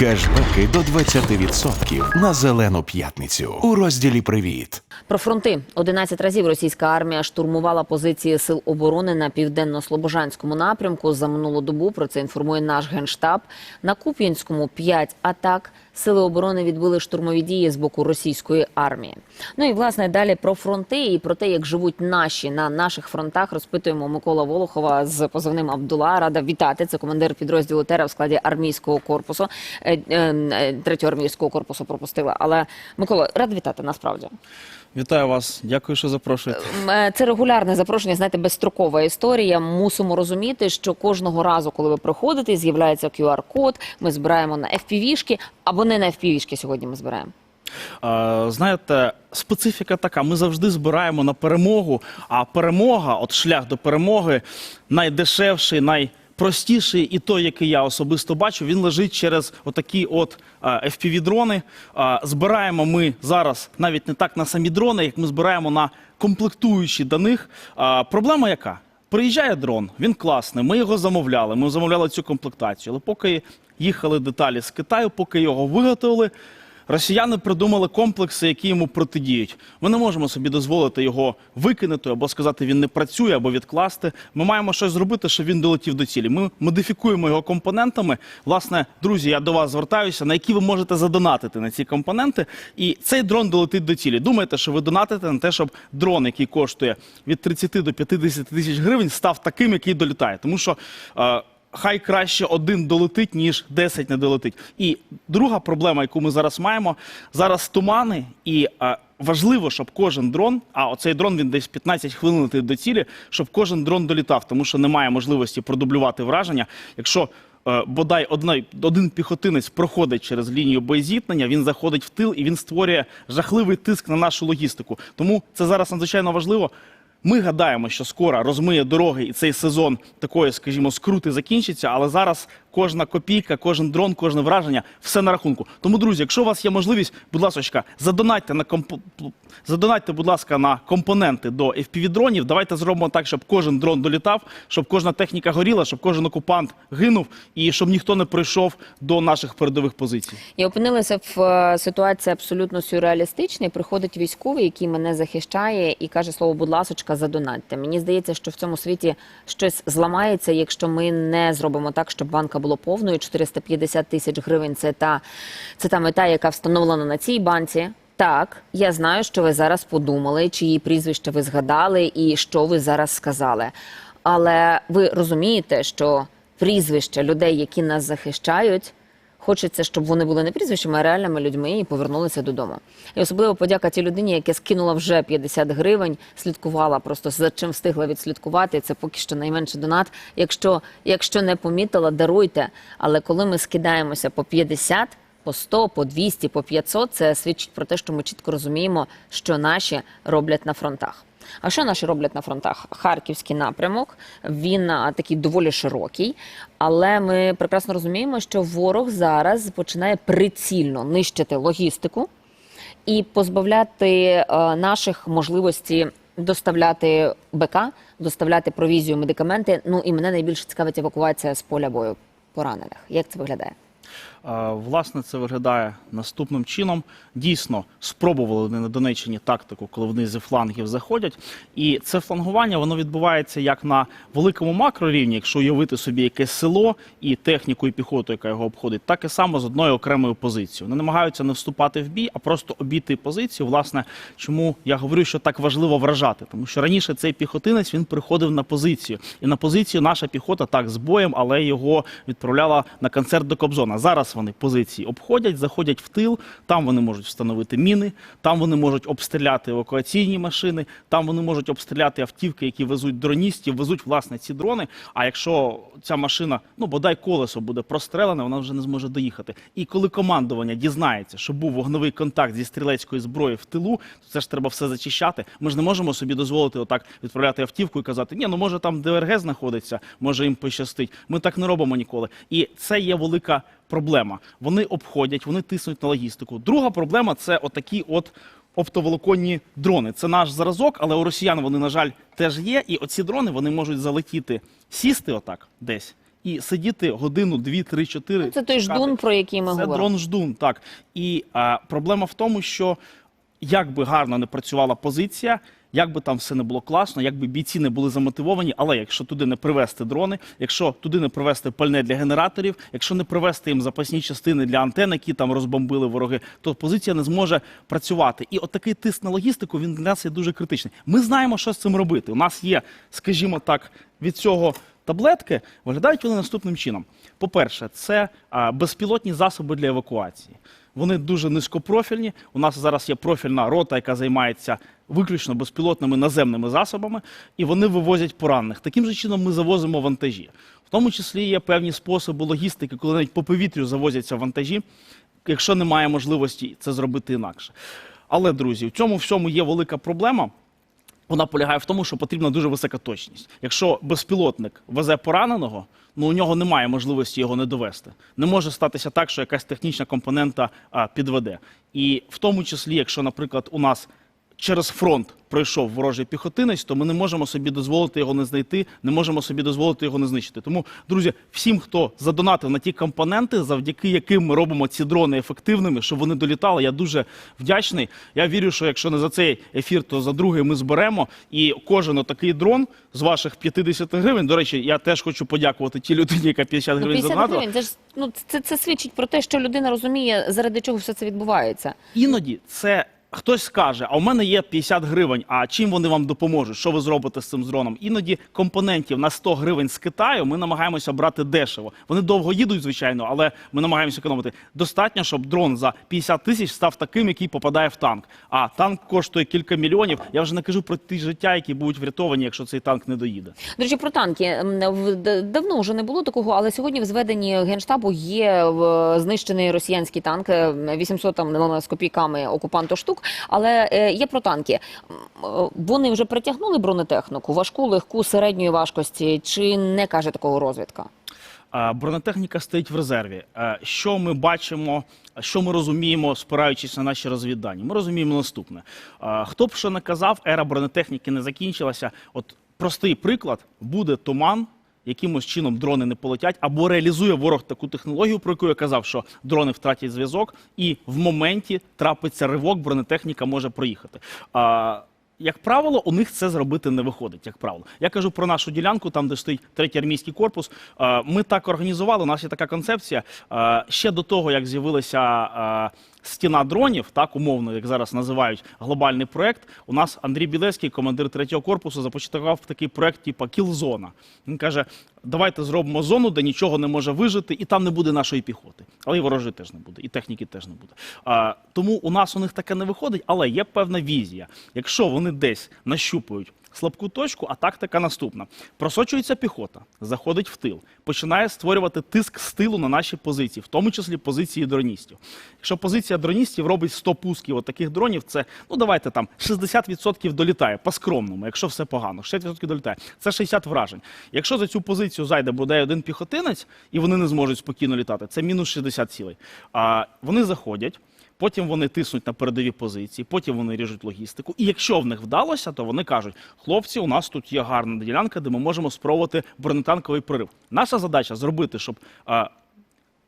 Кешбеки до 20% на зелену п'ятницю у розділі Привіт. Про фронти 11 разів російська армія штурмувала позиції сил оборони на південно-слобожанському напрямку. За минулу добу про це інформує наш генштаб. На Куп'янському 5 атак. Сили оборони відбили штурмові дії з боку російської армії. Ну і власне далі про фронти і про те, як живуть наші на наших фронтах. Розпитуємо Микола Волохова з позивним Абдула. Рада вітати. Це командир підрозділу Тера в складі армійського корпусу. Е, е, е, Третього армійського корпусу пропустила. Але Микола, рад вітати насправді. Вітаю вас, дякую, що запрошуєте. Е, Це регулярне запрошення, знаєте, безстрокова історія. Мусимо розуміти, що кожного разу, коли ви приходите, з'являється QR-код, ми збираємо на FPV-шки, або не на FPV-шки сьогодні ми збираємо. Знаєте, специфіка така: ми завжди збираємо на перемогу. А перемога, от шлях до перемоги, найдешевший, найпростіший, і той, який я особисто бачу, він лежить через отакі от FPV-дрони. Е, збираємо ми зараз навіть не так на самі дрони, як ми збираємо на комплектуючі до них. Проблема яка? Приїжджає дрон, він класний. Ми його замовляли. Ми замовляли цю комплектацію. Але поки їхали деталі з Китаю, поки його виготовили, росіяни придумали комплекси, які йому протидіють. Ми не можемо собі дозволити його викинути або сказати, він не працює, або відкласти. Ми маємо щось зробити, щоб він долетів до цілі. Ми модифікуємо його компонентами. Власне, друзі, я до вас звертаюся, на які ви можете задонатити на ці компоненти. І цей дрон долетить до цілі. Думаєте, що ви донатите на те, щоб дрон, який коштує від 30 до 50 тисяч гривень, став таким, який долітає. Тому що. е, Хай краще один долетить, ніж 10 не долетить. І друга проблема, яку ми зараз маємо, зараз тумани, і е, важливо, щоб кожен дрон, а оцей дрон він десь 15 хвилин до цілі, щоб кожен дрон долітав, тому що немає можливості продублювати враження. Якщо е, бодай одна, один піхотинець проходить через лінію боєзіткнення, він заходить в тил і він створює жахливий тиск на нашу логістику. Тому це зараз надзвичайно важливо. Ми гадаємо, що скоро розмиє дороги і цей сезон такої, скажімо, скрути закінчиться, але зараз кожна копійка, кожен дрон, кожне враження все на рахунку. Тому, друзі, якщо у вас є можливість, будь ласка, задонатьте на комп... задонатьте, будь ласка, на компоненти до FPV-дронів. Давайте зробимо так, щоб кожен дрон долітав, щоб кожна техніка горіла, щоб кожен окупант гинув і щоб ніхто не прийшов до наших передових позицій. І опинилася в е, ситуації абсолютно сюрреалістичній. Приходить військовий, який мене захищає, і каже слово, будь ласочка, задонатьте. Мені здається, що в цьому світі щось зламається, якщо ми не зробимо так, щоб банка була повною. 450 тисяч гривень це та, це та мета, яка встановлена на цій банці. Так, я знаю, що ви зараз подумали, чиї прізвище ви згадали і що ви зараз сказали. Але ви розумієте, що прізвища людей, які нас захищають, хочеться, щоб вони були не прізвищами, а реальними людьми і повернулися додому. І особливо подяка тій людині, яка скинула вже 50 гривень, слідкувала просто за чим встигла відслідкувати. Це поки що найменший донат. Якщо, якщо не помітила, даруйте. Але коли ми скидаємося по 50, по 100, по 200, по 500, це свідчить про те, що ми чітко розуміємо, що наші роблять на фронтах. А що наші роблять на фронтах? Харківський напрямок він такий доволі широкий, але ми прекрасно розуміємо, що ворог зараз починає прицільно нищити логістику і позбавляти е, наших можливості доставляти БК, доставляти провізію, медикаменти. Ну і мене найбільше цікавить евакуація з поля бою поранених. Як це виглядає? Власне, це виглядає наступним чином. Дійсно, спробували вони на Донеччині тактику, коли вони зі флангів заходять. І це флангування воно відбувається як на великому макрорівні, якщо уявити собі якесь село і техніку, і піхоту, яка його обходить, так і само з одною окремою позицією. Вони намагаються не вступати в бій, а просто обійти позицію. Власне, чому я говорю, що так важливо вражати, тому що раніше цей піхотинець він приходив на позицію, і на позицію наша піхота так з боєм, але його відправляла на концерт до Кобзона. Зараз вони позиції обходять, заходять в тил. Там вони можуть встановити міни, там вони можуть обстріляти евакуаційні машини, там вони можуть обстріляти автівки, які везуть дроністів, везуть власне ці дрони. А якщо ця машина, ну бодай колесо буде прострелене, вона вже не зможе доїхати. І коли командування дізнається, що був вогневий контакт зі стрілецької зброї в тилу, то це ж треба все зачищати. Ми ж не можемо собі дозволити отак відправляти автівку і казати, ні, ну може там ДРГ знаходиться, може їм пощастить. Ми так не робимо ніколи. І це є велика проблема. Вони обходять, вони тиснуть на логістику. Друга проблема це отакі от. Оптоволоконні дрони. Це наш зразок, але у росіян вони, на жаль, теж є. І оці дрони вони можуть залетіти, сісти отак десь і сидіти годину, дві, три, чотири. Ну, Це той чекати. ждун, про який ми Це говоримо. дрон ждун, так. І а, проблема в тому, що як би гарно не працювала позиція, як би там все не було класно, як би бійці не були замотивовані, але якщо туди не привезти дрони, якщо туди не привезти пальне для генераторів, якщо не привезти їм запасні частини для антен, які там розбомбили вороги, то позиція не зможе працювати. І от такий тиск на логістику він для нас є дуже критичний. Ми знаємо, що з цим робити. У нас є, скажімо так, від цього таблетки виглядають вони наступним чином. По-перше, це безпілотні засоби для евакуації. Вони дуже низькопрофільні. У нас зараз є профільна рота, яка займається виключно безпілотними наземними засобами, і вони вивозять поранених. Таким же чином ми завозимо вантажі. В тому числі є певні способи логістики, коли навіть по повітрю завозяться вантажі, якщо немає можливості це зробити інакше. Але, друзі, в цьому всьому є велика проблема. Вона полягає в тому, що потрібна дуже висока точність. Якщо безпілотник везе пораненого, ну у нього немає можливості його не довести. Не може статися так, що якась технічна компонента а, підведе. І в тому числі, якщо, наприклад, у нас через фронт пройшов ворожий піхотинець, то ми не можемо собі дозволити його не знайти, не можемо собі дозволити його не знищити. Тому, друзі, всім, хто задонатив на ті компоненти, завдяки яким ми робимо ці дрони ефективними, щоб вони долітали, я дуже вдячний. Я вірю, що якщо не за цей ефір, то за другий ми зберемо. І кожен отакий дрон з ваших 50 гривень. До речі, я теж хочу подякувати тій людині, яка 50 Ну, гривень 50 задонатила. гривень, це ж ну це, це свідчить про те, що людина розуміє, заради чого все це відбувається. Іноді це хтось скаже, а у мене є 50 гривень, а чим вони вам допоможуть? Що ви зробите з цим дроном? Іноді компонентів на 100 гривень з Китаю ми намагаємося брати дешево. Вони довго їдуть, звичайно, але ми намагаємося економити. Достатньо, щоб дрон за 50 тисяч став таким, який попадає в танк. А танк коштує кілька мільйонів. Я вже не кажу про ті життя, які будуть врятовані, якщо цей танк не доїде. До речі, про танки давно вже не було такого, але сьогодні в зведенні генштабу є знищений росіянський танк е, 800 там з копійками окупанту штук. Але е, є про танки. Е, Вони вже притягнули бронетехніку, важку, легку, середньої важкості. Чи не каже такого розвідка? Бронетехніка стоїть в резерві. Що ми бачимо, що ми розуміємо, спираючись на наші розвіддані? Ми розуміємо наступне: хто б що не казав, ера бронетехніки не закінчилася. От простий приклад: буде туман. Якимось чином дрони не полетять, або реалізує ворог таку технологію, про яку я казав, що дрони втратять зв'язок, і в моменті трапиться ривок, бронетехніка може проїхати. А, як правило, у них це зробити не виходить. Як правило, я кажу про нашу ділянку, там де стоїть третій армійський корпус. Ми так організували. У нас є така концепція. Ще до того, як з'явилася е, стіна дронів, так умовно, як зараз називають глобальний проект. У нас Андрій Білецький, командир третього корпусу, започаткував такий проект, типу кілзона. Він каже: давайте зробимо зону, де нічого не може вижити, і там не буде нашої піхоти. Але і ворожої теж не буде, і техніки теж не буде. А, тому у нас у них таке не виходить, але є певна візія. Якщо вони десь нащупують слабку точку, а тактика наступна: просочується піхота, заходить в тил, починає створювати тиск з тилу на наші позиції, в тому числі позиції дроністів. Якщо позиція дроністів робить 100 пусків от таких дронів, це ну давайте там 60% долітає по скромному, якщо все погано, 60% долітає. Це 60 вражень. Якщо за цю позицію зайде бодай один піхотинець, і вони не зможуть спокійно літати, це мінус 60 цілей. А вони заходять. Потім вони тиснуть на передові позиції, потім вони ріжуть логістику. І якщо в них вдалося, то вони кажуть: хлопці, у нас тут є гарна ділянка, де ми можемо спробувати бронетанковий прорив. Наша задача зробити, щоб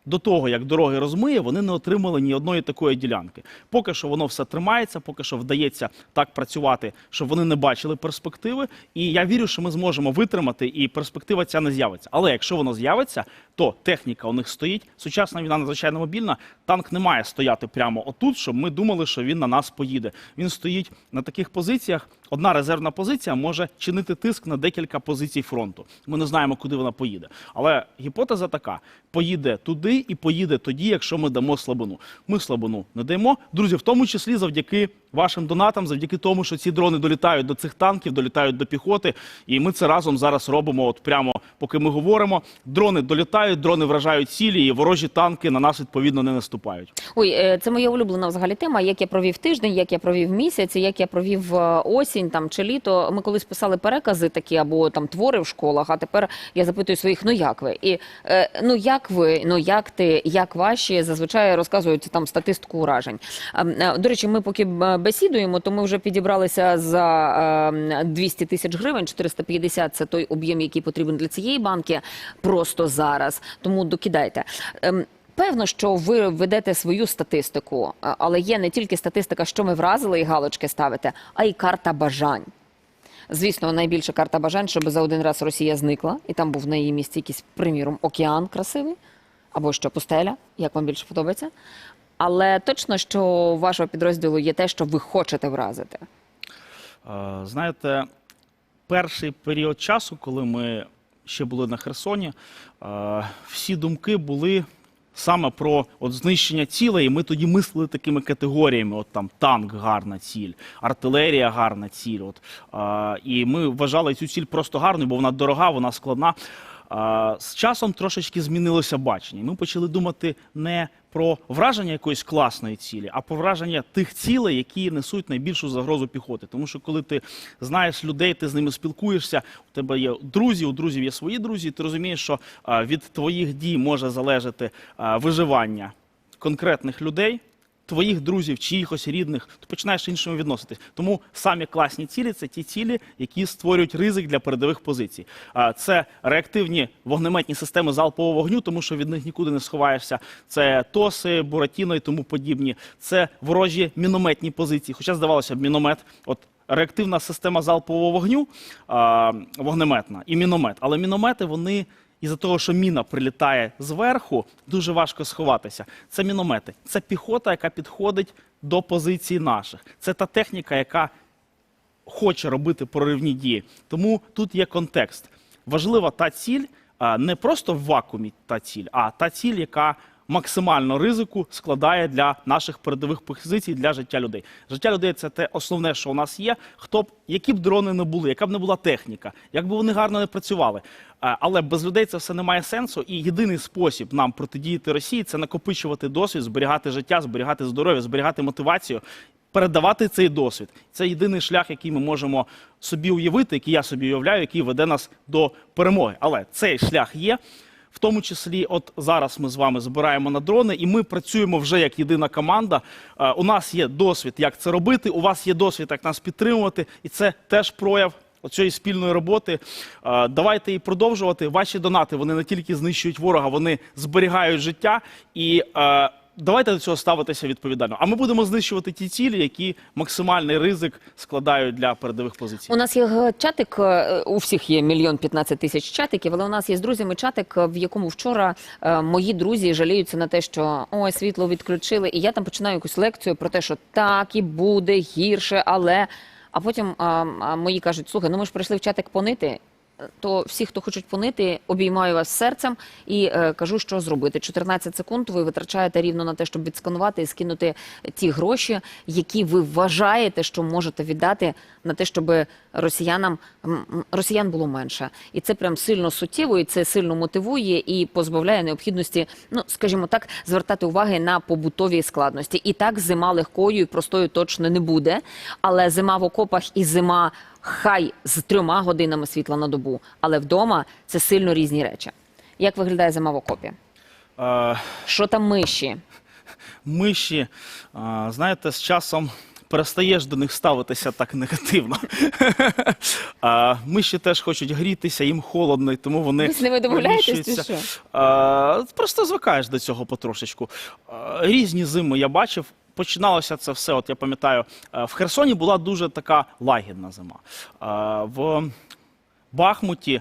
до того, як дороги розмиє, вони не отримали ні одної такої ділянки. Поки що воно все тримається, поки що вдається так працювати, щоб вони не бачили перспективи. І я вірю, що ми зможемо витримати, і перспектива ця не з'явиться. Але якщо воно з'явиться, то техніка у них стоїть. Сучасна війна надзвичайно мобільна. Танк не має стояти прямо отут, щоб ми думали, що він на нас поїде. Він стоїть на таких позиціях. Одна резервна позиція може чинити тиск на декілька позицій фронту. Ми не знаємо, куди вона поїде. Але гіпотеза така: поїде туди і поїде тоді, якщо ми дамо слабину. Ми слабину не даємо. Друзі, в тому числі завдяки вашим донатам, завдяки тому, що ці дрони долітають до цих танків, долітають до піхоти. І ми це разом зараз робимо. От прямо поки ми говоримо. Дрони долітають, дрони вражають цілі, і ворожі танки на нас відповідно не наступають. Ой, е, це моя улюблена взагалі тема. Як я провів тиждень, як я провів місяць, як я провів е, осінь там чи літо. Ми колись писали перекази такі або там твори в школах. А тепер я запитую своїх: ну як ви? І е, ну як ви, ну як ти, як ваші зазвичай розказують там статистику уражень. Ем, До речі, ми поки бесідуємо, то ми вже підібралися за е, 200 тисяч гривень. 450 – це той об'єм, який потрібен для цієї банки просто зараз. Тому докидайте. Ем, Певно, що ви ведете свою статистику, але є не тільки статистика, що ми вразили і галочки ставите, а й карта бажань. Звісно, найбільша карта бажань, щоб за один раз Росія зникла, і там був на її місці якийсь, приміром, океан красивий, або що пустеля, як вам більше подобається. Але точно, що вашого підрозділу є те, що ви хочете вразити. Е, Знаєте, перший період часу, коли ми ще були на Херсоні, е, всі думки були саме про от знищення. І ми тоді мислили такими категоріями: от там танк гарна ціль, артилерія гарна ціль. От, е, і ми вважали цю ціль просто гарною, бо вона дорога, вона складна. А, З часом трошечки змінилося бачення. Ми почали думати не про враження якоїсь класної цілі, а про враження тих цілей, які несуть найбільшу загрозу піхоти. Тому що коли ти знаєш людей, ти з ними спілкуєшся, у тебе є друзі, у друзів є свої друзі, ти розумієш, що від твоїх дій може залежати виживання конкретних людей. Твоїх друзів, чиїхось рідних, ти починаєш іншими відноситись. Тому самі класні цілі це ті цілі, які створюють ризик для передових позицій. Це реактивні вогнеметні системи залпового вогню, тому що від них нікуди не сховаєшся. Це тоси, буратіно і тому подібні. Це ворожі мінометні позиції. Хоча здавалося б, міномет, от реактивна система залпового вогню, вогнеметна і міномет. Але міномети вони. Із-за того, що міна прилітає зверху, дуже важко сховатися. Це міномети, це піхота, яка підходить до позицій наших. Це та техніка, яка хоче робити проривні дії. Тому тут є контекст. Важлива та ціль, не просто в вакуумі та ціль, а та ціль, яка максимально ризику складає для наших передових позицій для життя людей. Життя людей це те основне, що у нас є. Хто б які б дрони не були, яка б не була техніка, як би вони гарно не працювали. Але без людей це все не має сенсу. І єдиний спосіб нам протидіяти Росії це накопичувати досвід, зберігати життя, зберігати здоров'я, зберігати мотивацію передавати цей досвід. Це єдиний шлях, який ми можемо собі уявити, який я собі уявляю, який веде нас до перемоги. Але цей шлях є. В тому числі, от зараз ми з вами збираємо на дрони, і ми працюємо вже як єдина команда. Е, У нас є досвід, як це робити. У вас є досвід, як нас підтримувати, і це теж прояв оцієї спільної роботи. Е, Давайте її продовжувати. Ваші донати вони не тільки знищують ворога, вони зберігають життя і. Давайте до цього ставитися відповідально. А ми будемо знищувати ті цілі, які максимальний ризик складають для передових позицій. У нас є чатик, е, у всіх є мільйон п'ятнадцять тисяч чатиків, але у нас є з друзями чатик, е, в якому вчора е, мої друзі жаліються на те, що ой, світло відключили, і я там починаю якусь лекцію про те, що так і буде гірше, але. А потім а, а мої кажуть: слухай, ну ми ж прийшли в чатик понити. То всі, хто хочуть понити, обіймаю вас серцем і е, кажу, що зробити. 14 секунд ви витрачаєте рівно на те, щоб відсканувати і скинути ті гроші, які ви вважаєте, що можете віддати на те, щоб росіянам росіян було менше. І це прям сильно суттєво, і це сильно мотивує і позбавляє необхідності, ну скажімо так, звертати уваги на побутові складності. І так зима легкою і простою точно не буде. Але зима в окопах і зима хай з трьома годинами світла на добу, але вдома це сильно різні речі. Як виглядає зима в окопі? Що там миші? миші, знаєте, з часом перестаєш до них ставитися так негативно. А, Миші теж хочуть грітися, їм холодно, і тому вони Ви з ними домовляєтесь, чи що? А, Просто звикаєш до цього потрошечку. А, Різні зими я бачив. Починалося це все. От я пам'ятаю, е, в Херсоні була дуже така лагідна зима. В Бахмуті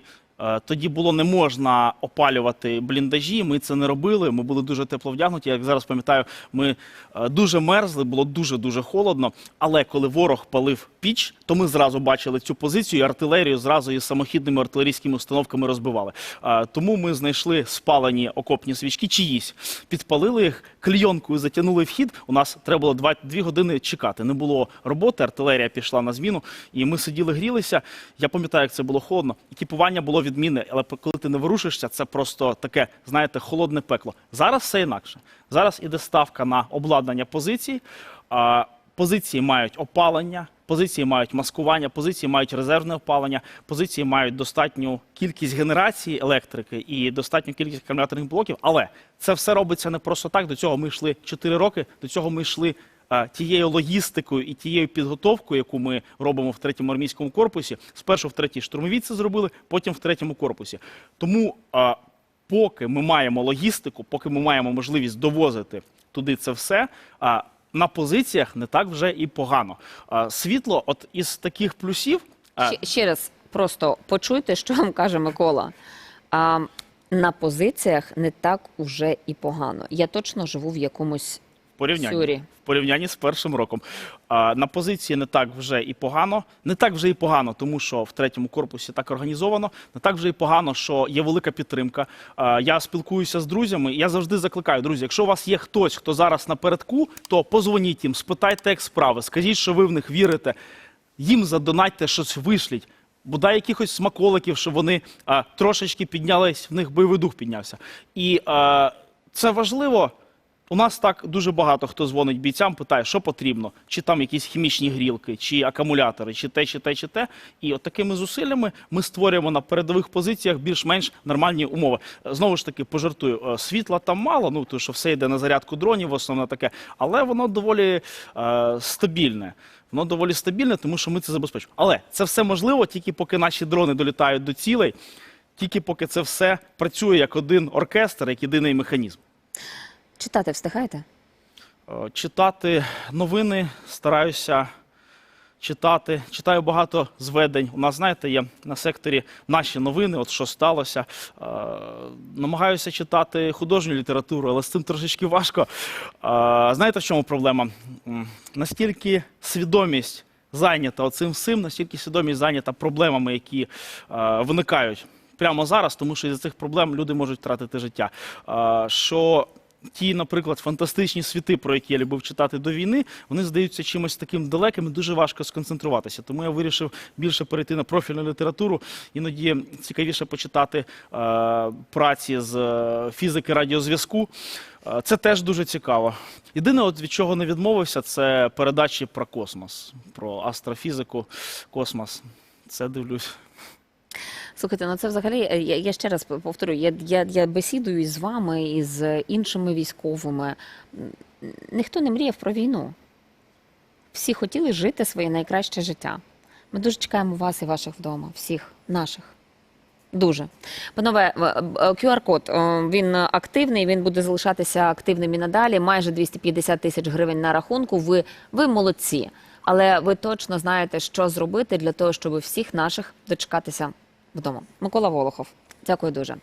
тоді було не можна опалювати бліндажі. Ми це не робили. Ми були дуже тепло вдягнуті. Як зараз пам'ятаю, ми е, дуже мерзли, було дуже дуже холодно. Але коли ворог палив піч, то ми зразу бачили цю позицію. і Артилерію зразу із самохідними артилерійськими установками розбивали. Е, Тому ми знайшли спалені окопні свічки, чиїсь підпалили їх клійонкою, затягнули вхід. У нас треба було два дві години чекати. Не було роботи, артилерія пішла на зміну, і ми сиділи, грілися. Я пам'ятаю, як це було холодно. Екіпування було відмінне, але коли ти не ворушишся, це просто таке, знаєте, холодне пекло. Зараз все інакше. Зараз іде ставка на обладнання позицій. Позиції мають опалення, позиції мають маскування, позиції мають резервне опалення, позиції мають достатню кількість генерації електрики і достатню кількість акумуляторних блоків. Але це все робиться не просто так. До цього ми йшли 4 роки. До цього ми йшли тією логістикою і тією підготовкою, яку ми робимо в третьому армійському корпусі. Спершу в третій штурмовій це зробили, потім в третьому корпусі. Тому е, поки ми маємо логістику, поки ми маємо можливість довозити туди це все. На позиціях не так вже і погано. Світло, от із таких плюсів, Ще, ще раз просто почуйте, що вам каже Микола. На позиціях не так уже і погано. Я точно живу в якомусь порівнянні, Сюрі. в порівнянні з першим роком. А, на позиції не так вже і погано. Не так вже і погано, тому що в третьому корпусі так організовано. Не так вже і погано, що є велика підтримка. А, я спілкуюся з друзями. Я завжди закликаю, друзі, якщо у вас є хтось, хто зараз напередку, то позвоніть їм, спитайте, як справи, скажіть, що ви в них вірите. Їм задонатьте щось вишліть. Бодай якихось смаколиків, щоб вони а, трошечки піднялись, в них бойовий дух піднявся. І а, це важливо. У нас так дуже багато хто дзвонить бійцям, питає, що потрібно, чи там якісь хімічні грілки, чи акумулятори, чи те, чи те, чи те. І от такими зусиллями ми створюємо на передових позиціях більш-менш нормальні умови. Е, Знову ж таки, пожартую, е, світла там мало, ну тому що все йде на зарядку дронів, в основному таке, але воно доволі е, стабільне. Воно доволі стабільне, тому що ми це забезпечуємо. Але це все можливо тільки поки наші дрони долітають до цілей, тільки поки це все працює як один оркестр, як єдиний механізм. Читати встигаєте? Е, Читати новини стараюся читати. Читаю багато зведень. У нас, знаєте, є на секторі наші новини, от що сталося. Е, Намагаюся читати художню літературу, але з цим трошечки важко. Е, Знаєте, в чому проблема? Настільки свідомість зайнята оцим всім, настільки свідомість зайнята проблемами, які виникають прямо зараз, тому що із цих проблем люди можуть втратити життя. Що ті, наприклад, фантастичні світи, про які я любив читати до війни, вони здаються чимось таким далеким і дуже важко сконцентруватися. Тому я вирішив більше перейти на профільну літературу. Іноді цікавіше почитати е, праці з е, фізики радіозв'язку. Е, Це теж дуже цікаво. Єдине, от від чого не відмовився, це передачі про космос, про астрофізику, космос. Це дивлюсь. Слухайте, ну це взагалі е, я, я ще раз повторю. Я, я, я бесідую із вами і з іншими військовими. Ніхто не мріяв про війну. Всі хотіли жити своє найкраще життя. Ми дуже чекаємо вас і ваших вдома, всіх наших. Дуже. Панове, е, QR-код е, він активний, він буде залишатися активним і надалі. Майже 250 тисяч гривень на рахунку. Ви, ви молодці. Але ви точно знаєте, що зробити для того, щоб всіх наших дочекатися вдома. Микола Волохов, дякую дуже.